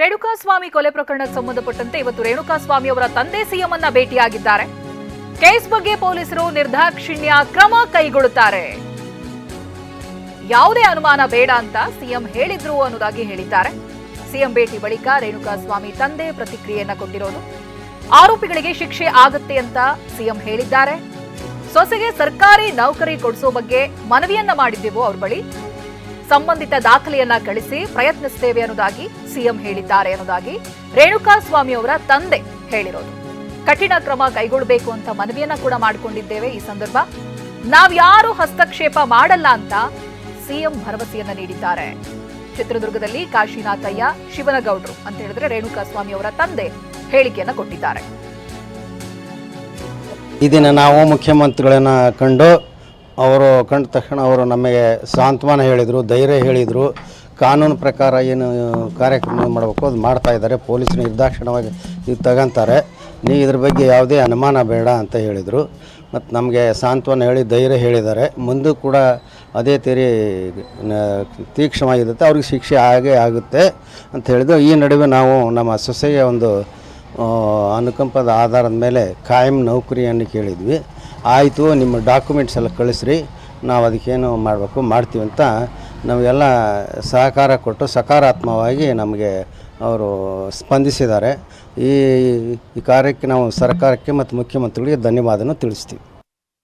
ರೇಣುಕಾಸ್ವಾಮಿ ಕೊಲೆ ಪ್ರಕರಣಕ್ಕೆ ಸಂಬಂಧಪಟ್ಟಂತೆ ಇವತ್ತು ರೇಣುಕಾಸ್ವಾಮಿ ಅವರ ತಂದೆ ಸಿಎಂ ಅನ್ನ ಭೇಟಿಯಾಗಿದ್ದಾರೆ. ಕೇಸ್ ಬಗ್ಗೆ ಪೊಲೀಸರು ನಿರ್ದಾಕ್ಷಿಣ್ಯ ಕ್ರಮ ಕೈಗೊಳ್ಳುತ್ತಾರೆ. ಯಾವುದೇ ಅನುಮಾನ ಬೇಡ ಅಂತ ಸಿಎಂ ಹೇಳಿದ್ರು ಅನ್ನೋದಾಗಿ ಹೇಳಿದ್ದಾರೆ. ಸಿಎಂ ಭೇಟಿ ಬಳಿಕ ರೇಣುಕಾಸ್ವಾಮಿ ತಂದೆ ಪ್ರತಿಕ್ರಿಯೆಯನ್ನ ಕೊಟ್ಟಿರೋದು. ಆರೋಪಿಗಳಿಗೆ ಶಿಕ್ಷೆ ಆಗುತ್ತೆ ಅಂತ ಸಿಎಂ ಹೇಳಿದ್ದಾರೆ. ಸೊಸೆಗೆ ಸರ್ಕಾರಿ ನೌಕರಿ ಕೊಡಿಸೋ ಬಗ್ಗೆ ಮನವಿಯನ್ನ ಮಾಡಿದ್ದೆವು ಅವ್ರ ಬಳಿ. ಸಂಬಂಧಿತ ದಾಖಲೆಯನ್ನ ಕಳಿಸಿ ಪ್ರಯತ್ನಿಸುತ್ತೇವೆ ಅನ್ನೋದಾಗಿ ಸಿಎಂ ಹೇಳಿದ್ದಾರೆ ಅನ್ನೋದಾಗಿ ರೇಣುಕಾಸ್ವಾಮಿ ಅವರ ತಂದೆ ಹೇಳಿರೋದು. ಕಠಿಣ ಕ್ರಮ ಕೈಗೊಳ್ಳಬೇಕು ಅಂತ ಮನವಿಯನ್ನ ಕೂಡ ಮಾಡಿಕೊಂಡಿದ್ದೇವೆ ಈ ಸಂದರ್ಭ. ನಾವ್ಯಾರು ಹಸ್ತಕ್ಷೇಪ ಮಾಡಲ್ಲ ಅಂತ ಸಿಎಂ ಭರವಸೆಯನ್ನ ನೀಡಿದ್ದಾರೆ. ಚಿತ್ರದುರ್ಗದಲ್ಲಿ ಕಾಶಿನಾಥಯ್ಯ ಶಿವನಗೌಡ್ರು ಅಂತ ಹೇಳಿದ್ರೆ ರೇಣುಕಾಸ್ವಾಮಿ ಅವರ ತಂದೆ ಹೇಳಿಕೆಯನ್ನ ಕೊಟ್ಟಿದ್ದಾರೆ. ಈ ದಿನ ನಾವು ಮುಖ್ಯಮಂತ್ರಿಗಳನ್ನ ಕಂಡು ಅವರು ಕಂಡ ತಕ್ಷಣ ಅವರು ನಮಗೆ ಸಾಂತ್ವನ ಹೇಳಿದರು, ಧೈರ್ಯ ಹೇಳಿದರು. ಕಾನೂನು ಪ್ರಕಾರ ಏನು ಕಾರ್ಯಕ್ರಮ ಮಾಡಬೇಕು ಅದು ಮಾಡ್ತಾ ಇದ್ದಾರೆ. ಪೊಲೀಸ್ ನಿರ್ದಾಕ್ಷಿಣ್ಯವಾಗಿ ಇದು ತಗೊಂತಾರೆ. ನೀವು ಇದ್ರ ಬಗ್ಗೆ ಯಾವುದೇ ಅನುಮಾನ ಬೇಡ ಅಂತ ಹೇಳಿದರು. ಮತ್ತು ನಮಗೆ ಸಾಂತ್ವನ ಹೇಳಿ, ಧೈರ್ಯ ಹೇಳಿದ್ದಾರೆ. ಮುಂದೂ ಕೂಡ ಅದೇ ತೆರಿ ತೀಕ್ಷ್ಣವಾಗಿರುತ್ತೆ. ಅವ್ರಿಗೆ ಶಿಕ್ಷೆ ಆಗೇ ಆಗುತ್ತೆ ಅಂತ ಹೇಳಿದ್ರು. ಈ ನಡುವೆ ನಾವು ನಮ್ಮ ಸೊಸೆಯ ಒಂದು ಅನುಕಂಪದ ಆಧಾರದ ಮೇಲೆ ಕಾಯಂ ನೌಕರಿಯನ್ನು ಕೇಳಿದ್ವಿ. ಆಯಿತು, ನಿಮ್ಮ ಡಾಕ್ಯುಮೆಂಟ್ಸ್ ಎಲ್ಲ ಕಳಿಸ್ರಿ, ನಾವು ಅದಕ್ಕೇನು ಮಾಡಬೇಕು, ಮಾಡ್ತೀವಿ ಅಂತ ನಮಗೆಲ್ಲ ಸಹಕಾರ ಕೊಟ್ಟು ಸಕಾರಾತ್ಮಕವಾಗಿ ನಮಗೆ ಅವರು ಸ್ಪಂದಿಸಿದ್ದಾರೆ. ಈ ಈ ಕಾರ್ಯಕ್ಕೆ ನಾವು ಸರ್ಕಾರಕ್ಕೆ ಮತ್ತು ಮುಖ್ಯಮಂತ್ರಿಗಳಿಗೆ ಧನ್ಯವಾದನೂ ತಿಳಿಸ್ತೀವಿ.